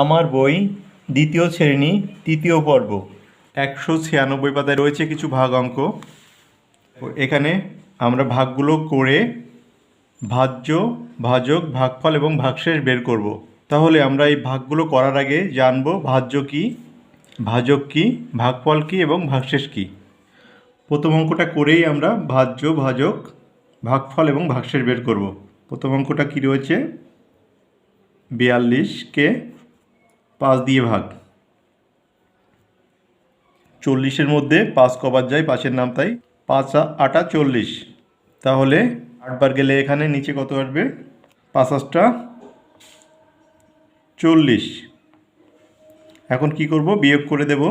আমার বই, দ্বিতীয় শ্রেণি, তৃতীয় পর্ব। একশো ছিয়ানব্বই পাতায় রয়েছে কিছু ভাগ অঙ্ক। এখানে আমরা ভাগগুলো করে ভাজ্য, ভাজক, ভাগফল এবং ভাগশেষ বের করব। তাহলে আমরা এই ভাগগুলো করার আগে জানব ভাজ্য কী, ভাজক কী, ভাগফল কী এবং ভাগশেষ কী। প্রথম অঙ্কটা করেই আমরা ভাজ্য, ভাজক, ভাগফল এবং ভাগশেষ বের করব। প্রথম অঙ্কটা কী রয়েছে? বিয়াল্লিশকে পাঁচ দিয়ে ভাগ। চল্লিশের মধ্যে পাঁচ কবার যায়, পাঁচের নাম তাই। পাঁচ, আটা, চল্লিশ। তাহলে আটবার গেলে এখানে নিচে কত আসবে? পাঁচ আটটা চল্লিশ। এখন কি করব? বিয়োগ করে দেব।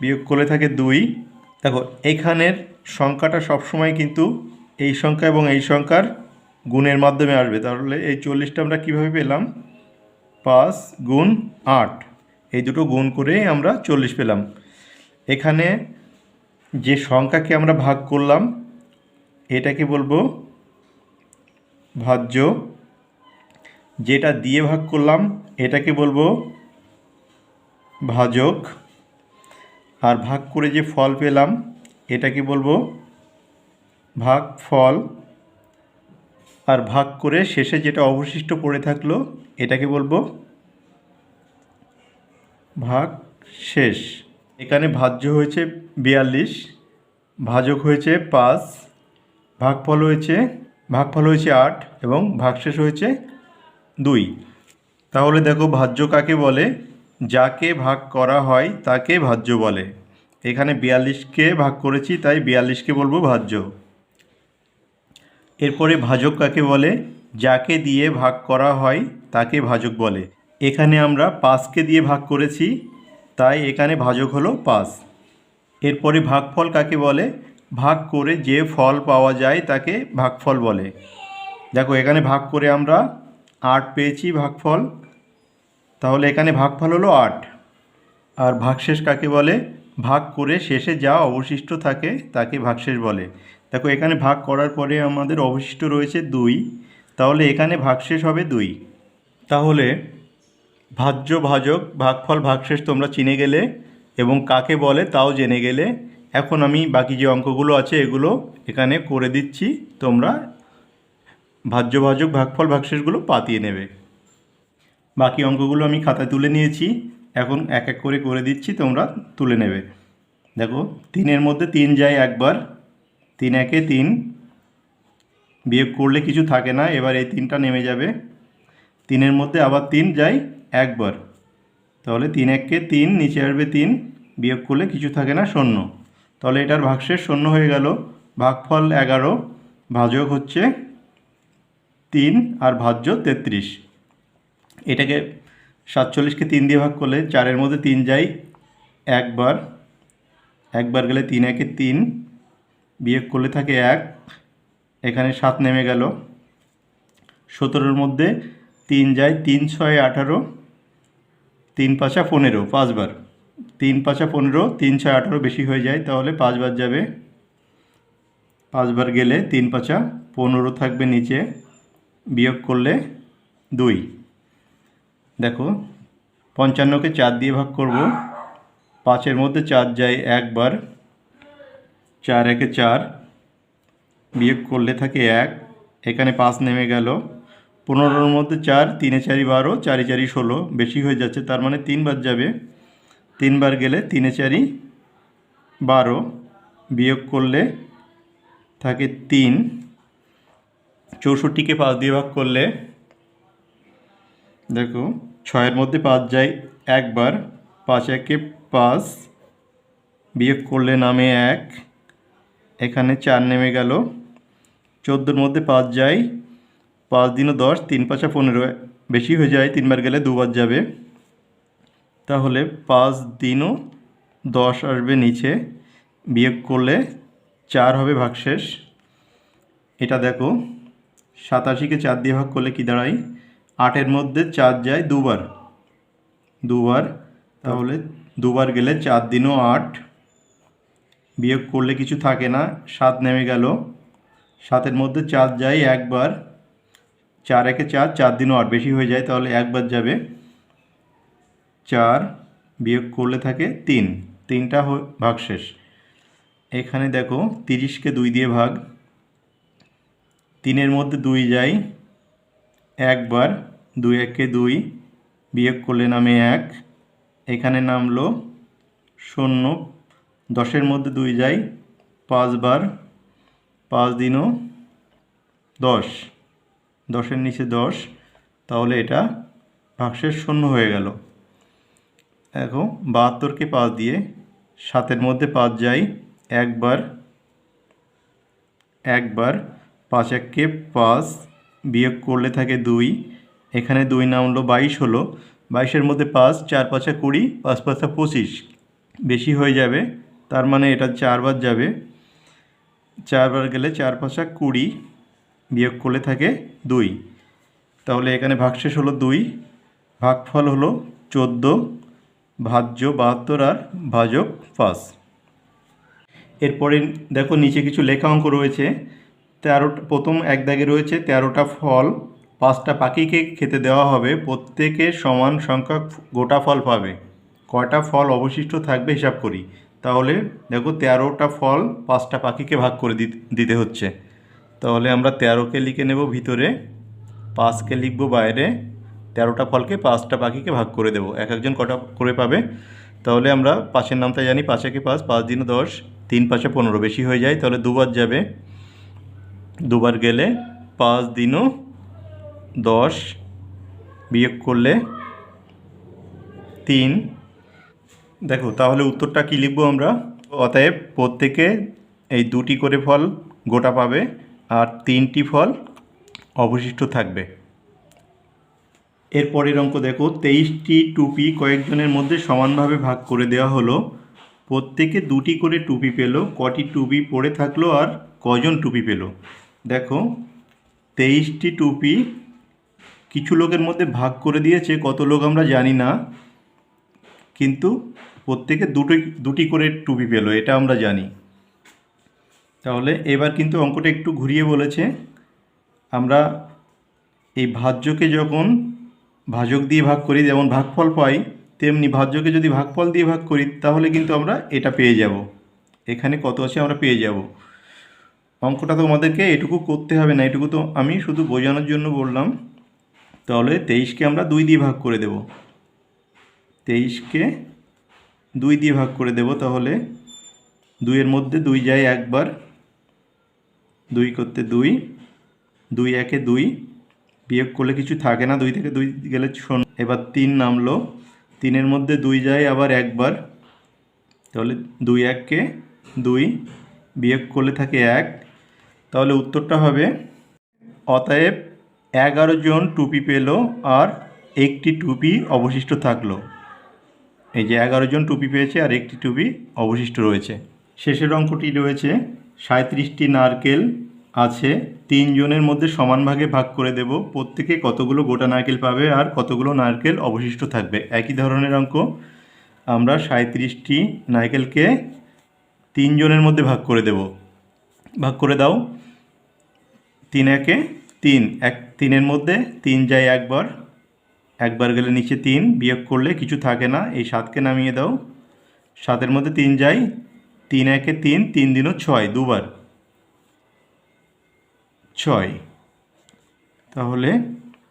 বিয়োগ করে থাকে দুই। দেখো, এখানের সংখ্যাটা সবসময় কিন্তু এই সংখ্যা এবং এই সংখ্যার গুণের মাধ্যমে আসবে। তাহলে এই চল্লিশটা আমরা কীভাবে পেলাম? পাঁচ গুণ আট। এই দুটো গুণ করেই আমরা চল্লিশ পেলাম। এখানে যে সংখ্যাকে আমরা ভাগ করলাম, এটাকে বলব ভাজ্য। যেটা দিয়ে ভাগ করলাম, এটাকে বলব ভাজক। আর ভাগ করে যে ফল পেলাম, এটাকে বলব ভাগ ফল আর ভাগ করে শেষে যেটা অবশিষ্ট পড়ে থাকল, এটাকে বলব ভাগ শেষ। এখানে ভাজ্য হয়েছে বিয়াল্লিশ, ভাজক হয়েছে পাঁচ, ভাগফল হয়েছে ভাগফল হয়েছে আট এবং ভাগশেষ হয়েছে দুই। তাহলে দেখো ভাজ্য কাকে বলে? যাকে ভাগ করা হয় তাকে ভাজ্য বলে। এখানে বিয়াল্লিশকে ভাগ করেছি, তাই বিয়াল্লিশকে বলব ভাজ্য। এরপরে ভাজক কাকে বলে? যাকে দিয়ে ভাগ করা হয়, তাকে ভাজক বলে। এখানে আমরা পাঁচকে দিয়ে ভাগ করেছি, তাই এখানে ভাজক হলো পাঁচ। এরপরে ভাগফল কাকে বলে? ভাগ করে যে ফল পাওয়া যায় তাকে ভাগফল বলে। দেখো, এখানে ভাগ করে আমরা আট পেয়েছি ভাগফল। তাহলে এখানে ভাগফল হলো আট। আর ভাগশেষ কাকে বলে? ভাগ করে শেষে যা অবশিষ্ট থাকে তাকে ভাগশেষ বলে। দেখো, এখানে ভাগ করার পরে আমাদের অবশিষ্ট রয়েছে দুই। তাহলে এখানে ভাগশেষ হবে দুই। তাহলে ভাজ্য ভাজক ভাগফল ভাগশেষ তোমরা চিনে গেলে এবং কাকে বলে তাও জেনে গেলে। এখন আমি বাকি যে অঙ্কগুলো আছে এগুলো এখানে করে দিচ্ছি। তোমরা ভাজ্য ভাজক ভাগফল ভাগশেষগুলো পাতিয়ে নেবে। বাকি অঙ্কগুলো আমি খাতায় তুলে নিয়েছি। এখন এক এক করে করে দিচ্ছি, তোমরা তুলে নেবে। দেখো, তিনের মধ্যে তিন যায় একবার, তিন একে তিন। বিয়োগ করলে কিছু থাকে না, এবার এই তিনটা নেমে যাবে। তিনের মধ্যে আবার তিন যায় একবার। তাহলে তিন এককে তিন, নিচে আসবে তিন, বিয়োগ করলে কিছু থাকে না, শূন্য। তাহলে এটার ভাগশেষ শূন্য হয়ে গেল। ভাগফল এগারো, ভাজক হচ্ছে তিন আর ভাজ্য তেত্রিশ। এটাকে সাতচল্লিশকে তিন দিয়ে ভাগ করলে চারের মধ্যে তিন যায় একবার একবার গেলে তিন, একে তিন, বিয়োগ করলে থাকে এক, এখানে সাত নেমে গেল। সতেরোর মধ্যে তিন যায় তিন, ছয়, আঠারো, তিন, পাঁচা পনেরো, পাঁচবার। তিন, পাঁচা পনেরো, তিন, ছয়, আঠারো বেশি হয়ে যায়, তাহলে পাঁচবার যাবে। পাঁচবার গেলে তিন, পাঁচা পনেরো থাকবে নিচে, বিয়োগ করলে দুই। দেখো, পঞ্চান্নকে চার দিয়ে ভাগ করব। পাঁচের মধ্যে চার যায় একবার। চার একে চার বিয়োগ করলে থাকে এক। এখানে পাঁচ নেমে গেল। পনেরোর মধ্যে চার, তিনে চারি বারো, চারি চারি ষোলো। বেশি হয়ে যাচ্ছে, তার মানে তিনবার যাবে। তিনবার গেলে তিনে চারি বারো। বিয়োগ করলে থাকে তিন। চৌষট্টিকে পাঁচ দিয়ে ভাগ করলে দেখো, ছয়ের মধ্যে পাঁচ যায়, একবার পাঁচ একে পাঁচ বিয়োগ করলে নামে এক, এখানে চার নেমে গেল। চোদ্দোর মধ্যে পাঁচ যায়, পাঁচ দিনও দশ, তিন পাঁচা পনেরো, বেশি হয়ে যায়, তিনবার গেলে দুবার যাবে। তাহলে পাঁচ দিনও দশ আসবে নিচে, বিয়োগ করলে চার হবে ভাগশেষ। এটা দেখো, সাতাশিকে চার দিয়ে ভাগ করলে কি দাঁড়ায়? আটের মধ্যে চার যায় দুবার। দুবার, তাহলে দুবার গেলে চার দিনও আট। বিয়োগ করলে কিছু থাকে না, সাত নেমে গেল। সাতের মধ্যে চার যায় একবার। চার একে চার চার দিনও আট, বেশি হয়ে যায়, তাহলে একবার যাবে। চার বিয়োগ করলে থাকে তিন। তিনটা হ- ভাগশেষ এখানে দেখো তিরিশকে দুই দিয়ে ভাগ। তিনের মধ্যে দুই যায় একবার দুই একে দুই বিয়োগ করলে নামে এক। এখানে নামলো শূন্য। দশের মধ্যে দুই যায় পাঁচবার। পাঁচ দিনও দশ। দশের নিচে দশ। তাহলে এটা ভাগশেষ শূন্য হয়ে গেল। দেখো, বাহাত্তরকে পাঁচ দিয়ে সাতের মধ্যে পাঁচ যায় একবার। একবার পাঁচ এককে পাঁচ বিয়োগ করলে থাকে দুই। এখানে দুই নামলো বাইশ হলো। বাইশের মধ্যে পাঁচ, চার পাঁচা কুড়ি, পাঁচ পাঁচা পঁচিশ। বেশি হয়ে যাবে, তার মানে এটা চারবার যাবে। চারবার গেলে চার পাঁচা কুড়ি বিয়োগ করলে থাকে দুই। তাহলে এখানে ভাগশেষ হলো দুই। ভাগফল হলো চোদ্দ, ভাজ্য বাহাত্তর আর ভাজক পাঁচ। এরপরে দেখো নিচে কিছু লেখা অঙ্ক রয়েছে। তেরো প্রথম এক দাগে রয়েছে তেরোটা ফল, পাঁচটা পাখিকে খেতে দেওয়া হবে, প্রত্যেকে সমান সংখ্যক গোটা ফল পাবে। কয়টা ফল অবশিষ্ট থাকবে হিসাব করি। তাহলে দেখো তেরোটা ফল পাঁচটা পাখিকে ভাগ করে দিত- হচ্ছে। তাহলে আমরা তেরোকে লিখে নেব ভিতরে, পাঁচকে লিখব বাইরে, তেরোটা ফলকে পাঁচটা পাখিকে ভাগ করে দেবো। এক একজন কটা করে পাবে। তাহলে আমরা পাঁচের নামটা জানি, পাঁচেকে পাঁচ পাঁচ দিনে দশ, তিন পাঁচে পনেরো, বেশি হয়ে যায়, তাহলে দুবার যাবে। দুবার গেলে পাঁচ দিনও দশ বিয়োগ করলে তিন। দেখো, তাহলে উত্তরটা কী লিখব আমরা? অতএব প্রত্যেকে এই দুটি করে ফল গোটা পাবে আর তিনটি ফল অবশিষ্ট থাকবে। এরপরের অঙ্ক দেখো, তেইশটি টুপি কয়েকজনের মধ্যে সমানভাবে ভাগ করে দেওয়া হলো। প্রত্যেকে দুটি করে টুপি পেল, কটি টুপি পড়ে থাকল আর কজন টুপি পেল? দেখো, তেইশটি টুপি কিছু লোকের মধ্যে ভাগ করে দিয়েছে, কত লোক আমরা জানি না, কিন্তু প্রত্যেকে দুটোই, দুটি করে টুপি পেল, এটা আমরা জানি। তাহলে এবার কিন্তু অঙ্কটা একটু ঘুরিয়ে বলেছে, আমরা এই ভাজ্যকে যখন ভাজক দিয়ে ভাগ করি, যেমন ভাগফল পাই, তেমনি ভাজ্যকে যদি ভাগফল দিয়ে ভাগ করি, তাহলে কিন্তু আমরা এটা পেয়ে যাব। এখানে কত আছে আমরা পেয়ে যাব। অঙ্কটা তো আমাদেরকে এটুকু করতে হবে না, এটুকু তো আমি শুধু বোঝানোর জন্য বললাম। তাহলে তেইশকে আমরা দুই দিয়ে ভাগ করে দেব। তেইশকে দুই দিয়ে ভাগ করে দেব, তাহলে দুইয়ের মধ্যে দুই যায় একবার। দুই করতে দুই দুই একে দুই, বিয়োগ করলে কিছু থাকে না, দুই থেকে দুই গেলে শূন্য। এবার তিন নামলো, তিনের মধ্যে দুই যায় আবার একবার। তাহলে দুই এককে দুই, বিয়োগ করলে থাকে এক তাহলে উত্তরটা হবে, অতএব এগারো জন টুপি পেল আর একটি টুপি অবশিষ্ট থাকল। এই যে এগারো জন টুপি পেয়েছে আর একটি টুপি অবশিষ্ট রয়েছে। শেষের অঙ্কটি রয়েছে সাঁত্রিশটি নারকেল আছে তিনজনের মধ্যে সমান ভাগে ভাগ করে দেব। প্রত্যেকে কতগুলো গোটা নারকেল পাবে আর কতগুলো নারকেল অবশিষ্ট থাকবে? একই ধরনের অঙ্ক। আমরা সাঁত্রিশটি নারকেলকে তিনজনের মধ্যে ভাগ করে দেব। ভাগ করে দাও। তিন একে তিন। এক তিনের মধ্যে তিন যায় একবার। একবার গেলে নিচে তিন। বিয়োগ করলে কিছু থাকে না। এই সাতকে নামিয়ে দাও। সাতের মধ্যে তিন যায়। তিন একে তিন তিন দিনও ছয়। দুবার। ছয়। তাহলে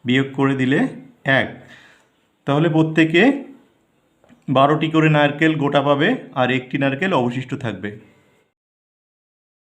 বিয়োগ করে দিলে এক। তাহলে প্রত্যেকে বারোটি করে নারকেল গোটা পাবে আর একটি নারকেল অবশিষ্ট থাকবে।